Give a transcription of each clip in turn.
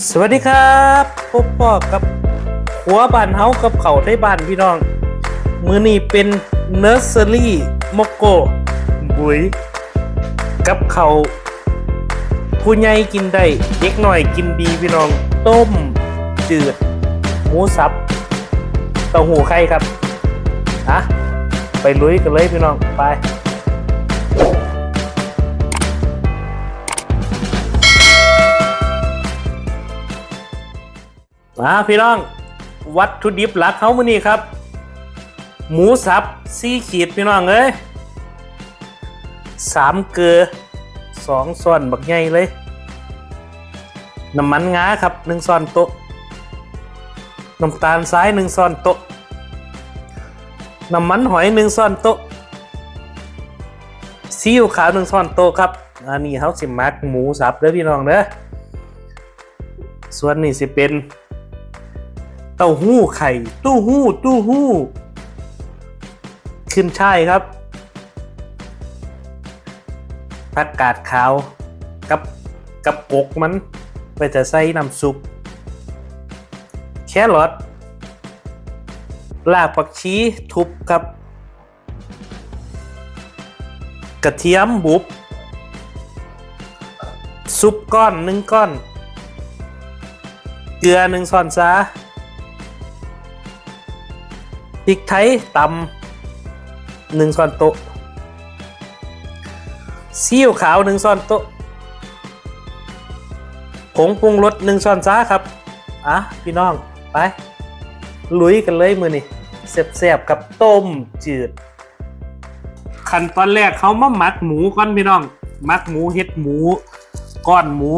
สวัสดีครับพบพ่อกับหัวบ้านเฮากับเขาไทยบ้านพี่น้อง มือนี้เป็นเนอร์เซอรี่มกโก บุยกับเขาผู้ใหญ่กินได้เด็กหน่อยกินดีพี่น้อง ต้ม จืด หมูสับเต้าหู้ไข่ครับอะไปลุยกันเลยพี่น้องไป มาพี่น้อง วัตถุดิบหลักเขามื่อนี้ครับ หมูสับซี่ขีดพี่น้องเอ้ยสามเกลือสองส่วนบักใหญ่เลย น้ำมันงาครับหนึ่งส่วนโต๊ะน้ำตาลทรายหนึ่งส่วนโต๊ะน้ำมันหอยหนึ่งส่วนโต๊ะซีอิ๊วขาวหนึ่งส่วนโต๊ะครับอันนี้เขาสิมักหมูสับเด้อพี่น้องเด้อส่วนนี้สิเป็น เต้าหู้ไข่ ตู้หู้ ตู้หู้ ขึ้นช่ายครับผักกาดขาวกับกับกกมันไปจะใส่น้ำซุป แครอทรากผักชีทุบครับ กระเทียมบุบ ซุปก้อนหนึ่งก้อน เกลือหนึ่งช้อนซา พริกไทยตำหนึ่งช้อนโต๊ะซีอิ๊วขาวหนึ่งช้อนโต๊ะผงปรุงรสหนึ่งช้อนจ้าครับ อะ พี่น้อง ไป ลุยกันเลยมือนี่เสียบๆกับต้มจืด ขั้นตอนแรกเขามาหมักหมูก่อนพี่น้องหมักหมูเฮ็ดหมู ก้อนหมู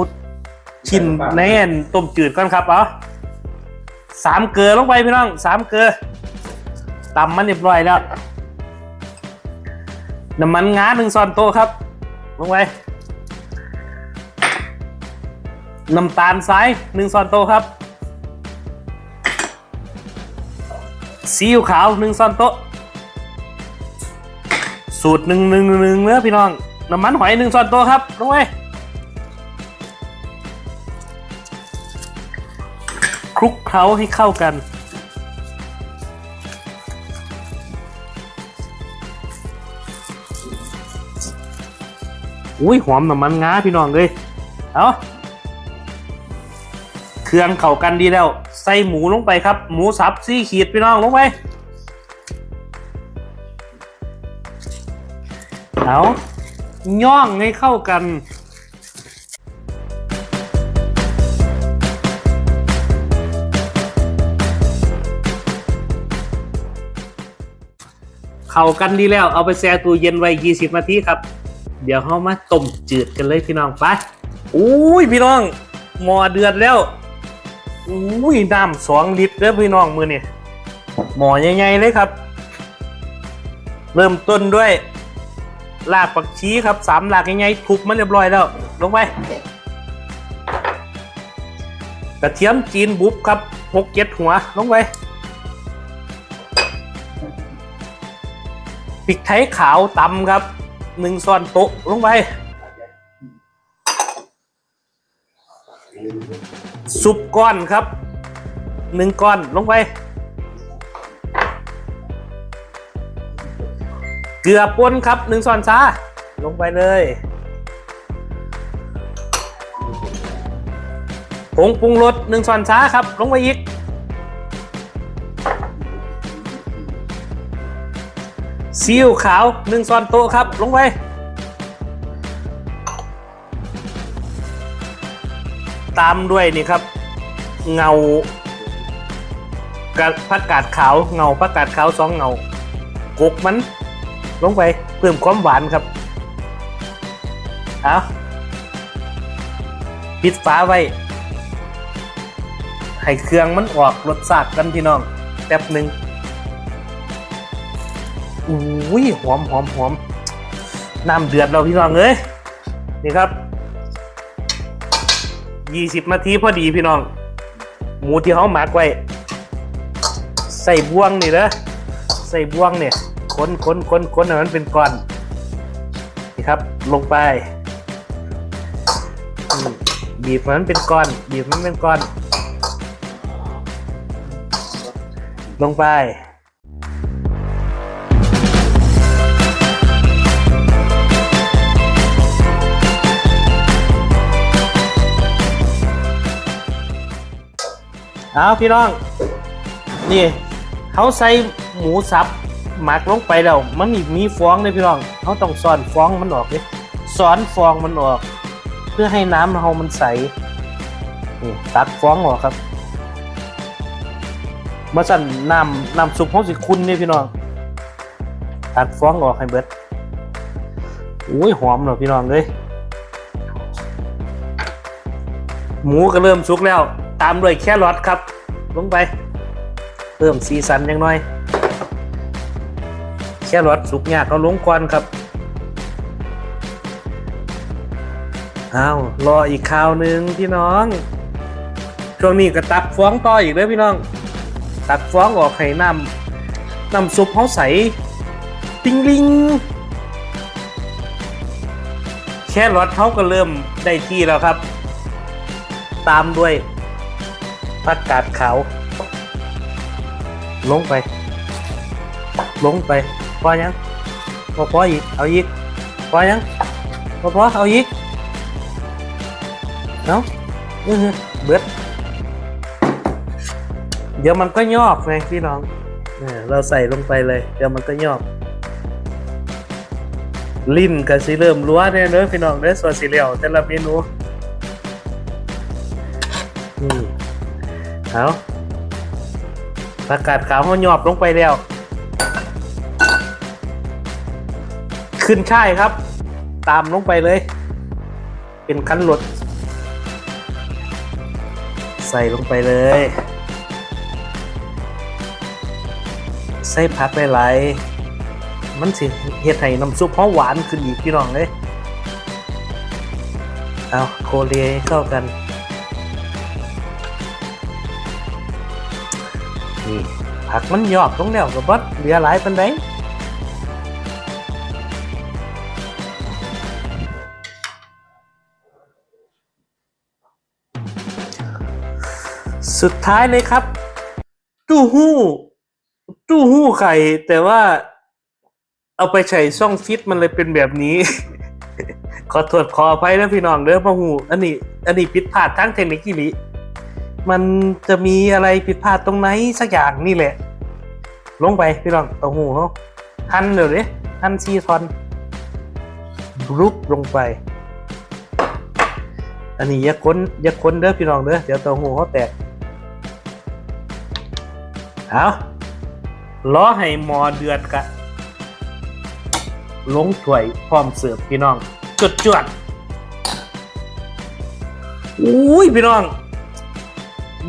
ชิ้นแน่นต้มจืดก่อนครับ เอาสามเกลือลงไปพี่น้องสามเกลือ ตำมันเรียบร้อยแล้ว น้ำมันงาหนึ่งซอนโตครับ ลงไป น้ำตาลทรายหนึ่งซอนโตครับ ซีอิ๊วขาวหนึ่งซอนโตสูตรหนึ่งหนึ่งหนึ่งเนื้อพี่น้อง น้ำมันหอยหนึ่งซอนโตครับ ลงไปคลุกเคล้าให้เข้ากัน อุ้ยหอมน้ำมันงาพี่น้องเลยเอาเครื่องเข้ากันดีแล้ว ใส่หมูลงไปครับ หมูสับซี่ขีดพี่น้องลงไปเอาย่องให้เข้ากันเข้ากันดีแล้วเอาไปแช่ตู้เย็นไว้ 20 นาทีครับ เดี๋ยวเขามาต้มจืดกันเลยพี่น้องไปอุ้ยพี่น้องหมอเดือดแล้วอุ้ยน้ำสองลิตรเด้อพี่น้องมือนี่หมอใหญ่ๆเลยครับ เริ่มต้นด้วยรากผักชีครับสามรากใหญ่ๆทุบมันเรียบร้อยแล้วลงไปกระเทียมจีนบุบครับหกเจ็ดหัวลงไปพริกไทยขาวตำครับ หนึ่งช้อนโต๊ะลงไป ซุปก้อนครับหนึ่งก้อนลงไป เกลือป่นครับหนึ่งช้อนชาลงไปเลยผงปรุงรสหนึ่งช้อนชาครับ ลงไปอีก ซีอิ๊วขาวหนึ่งช้อนโต๊ะครับ ลงไป ตามด้วยนี่ครับ เงากระผักกาดขาวเงาผักกาดขาวสองเงากกมัน ลงไปเพิ่มความหวานครับเอาปิดฝาไว้ให้เครื่องมันออกรสชาติกันพี่น้องแป๊บหนึ่ง อุ้ยหอมหอมหอมน้ำเดือดเราพี่น้องเอ้ยนี่ครับยี่สิบนาทีพอดีพี่น้อง หมูที่เขาหมักไว้ ใส่บ่วงนี่นะใส่บ่วงเนี่ยค้นค้นค้นค้นให้มันเป็นก้อนนี่ครับ ลงไปบีบมันเป็นก้อน บีบมันเป็นก้อน ลงไป เอาพี่น้อง นี่เขาใส่หมูสับหมักลงไปแล้ว มันมีมีฟองเลยพี่น้องเขาต้องซ่อนฟองมันออกเลยสอนฟองมันออก เพื่อให้น้ำเรามันใสนี่ตักฟองออกครับมาสั่นน้ำน้ำซุปเขาสิคุณนี่พี่น้องตักฟองออกให้เบิดอุ้ยหอมเนาะพี่น้องเลยหมูก็เริ่มสุกแล้ว ตามด้วยแครอทครับ ลงไป เพิ่มสีสันยังน้อย แครอทสุกยากเอาลงก่อนครับอ้าวรออีกคราวหนึ่งพี่น้อง ช่วงนี้ก็ตักฟ้องต่ออีกเลยพี่น้อง ตักฟ้องออกให้น้ำน้ำซุปเขาใสติ้งลิงแค่รอทเขาก็เริ่มได้ที่แล้วครับ ตามด้วย ผักกาดขาว ลงไป ลงไป พอยังพอพออีก เอาอีก พอยังพอพอเอาอีกเอาเออเบิด เดี๋ยวมันก็ยอกไงพี่น้องเนี่ยเราใส่ลงไปเลย เดี๋ยวมันก็ยอก ลิ้นกับสีเริ่มรั้วเนี่ยเนอะพี่น้องเนอะส่วนสีเหลียวแต่ละเมนูอืม ประกาศขาวเขาหยอบลงไปแล้ว ขึ้นช่ายครับ ตามลงไปเลย เป็นคันหลด ใส่ลงไปเลย ใส่ผักหลายๆมันสิเฮ็ดให้น้ำซุปเขาหวานขึ้นอีกพี่น้องเลยเอาโคเรียเข้ากัน นี่ผักมันหยอกตรงแล้วกับบดเหลือหลายปันไดสุดท้ายเลยครับ ตู้หู้ ตู้หู้ไข่ แต่ว่า เอาไปใส่ช่องฟิตมันเลยเป็นแบบนี้ ขอโทษขออภัยนะพี่น้องเด้อพ่อหู อันนี้ อันนี้ผิดพลาดทั้งเทคนิคอีหลี มันจะมีอะไรผิดพลาดตรงไหนสักอย่างนี่แหละ ลงไปพี่น้องเต้าหู้เขาหั่นเดี๋ยวนี้หั่นซีทอนรุบลงไป อันนี้อย่าค้นอย่าค้นเด้อพี่น้องเด้อเดี๋ยวเต้าหู้เขาแตกเอาล้อให้หมอเดือดกะลงถ้วยพร้อมเสิร์ฟพี่น้องจวดจวดอุ้ยพี่น้อง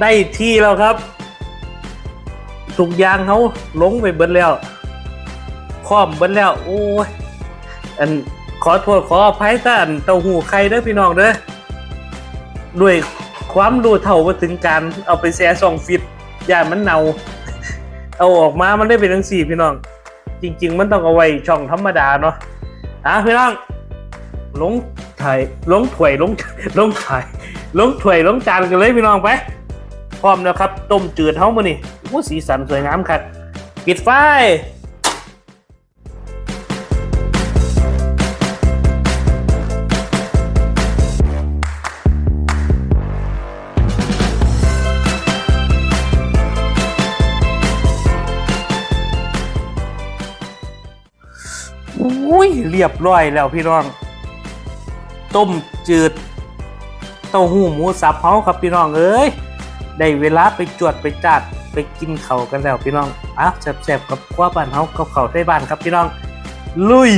ได้ที่แล้วครับทุกอย่างเขาลงไปเบิดแล้วครอบเบิดแล้ว โอ้ยอันขอโทษขออภัยท่านเต้าหู้ไข่เด้อพี่น้องเด้อด้วยความรู้เท่ามาถึงการเอาไปแช่ซองฟิตย่านมันเนาเอาออกมามันได้เป็นทั้งสี่พี่น้อง จริง ๆ มันต้องเอาไว้ช่องธรรมดาเนาะอะพี่น้องลงถ่ายลงถ้วยลงลงถ่ายลงถ้วยลงจานกันเลยพี่น้องไป พร้อมแล้วครับ ต้มจืดเฮ้ามานี่ว่าสีสันสวยงามครับปิดไฟอุ้ยเรียบร้อยแล้วพี่น้อง ต้มจืดเต้าหู้หมูสับเฮาครับพี่น้องเอ้ย ได้เวลาไปจวดไปจัดไปกินเขากันแล้วพี่น้องอ้าวแซ่บๆกับคว้าบ้านเฮากับเขาได้บ้านครับพี่น้อง ลุย